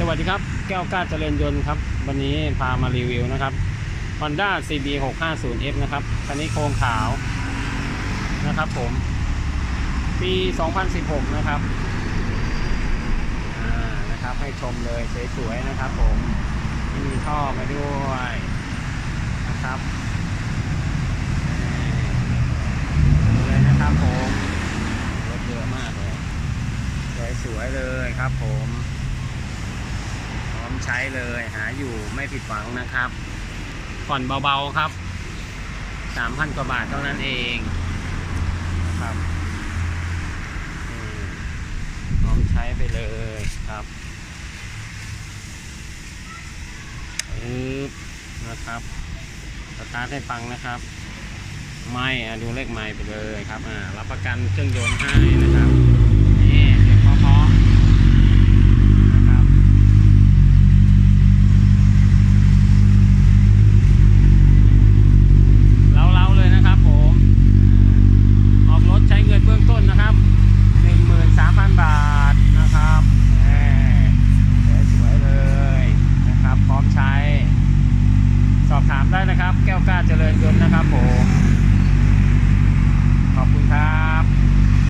สวัสดีครับ แก้วกล้าเจริญยนต์ครับ วันนี้พามารีวิวนะครับ Honda CB 650F นะครับ คันนี้โครงขาวนะครับผม ปี 2016 นะครับนะครับ ให้ชมเลยสวยๆนะครับผมมีท่อมาด้วยนะครับดูเลยนะครับผมรถเยอะมากเลย สวยๆเลยครับผม ใช้เลยหาอยู่ไม่ผิดหวังนะครับผ่อนเบาๆครับสามพันกว่าบาทเท่านั้นเองนะครับอืมพร้อมใช้ไปเลยครับปึ๊บนะครับสตาร์ทให้ฟังนะครับ ไม่ดูเลขไม่ไปเลยครับรับประกันเครื่องยนต์ให้นะครับนี่เสียงเพราะๆนะครับ เล้าๆเลยนะครับผม ออกรถใช้เงินเบื้องต้นนะครับ 13,000 บาทนะครับแหมสวยๆเลยนะครับ พร้อมใช้ สอบถามได้นะครับ แก้วกล้าเจริญยนต์นะครับผม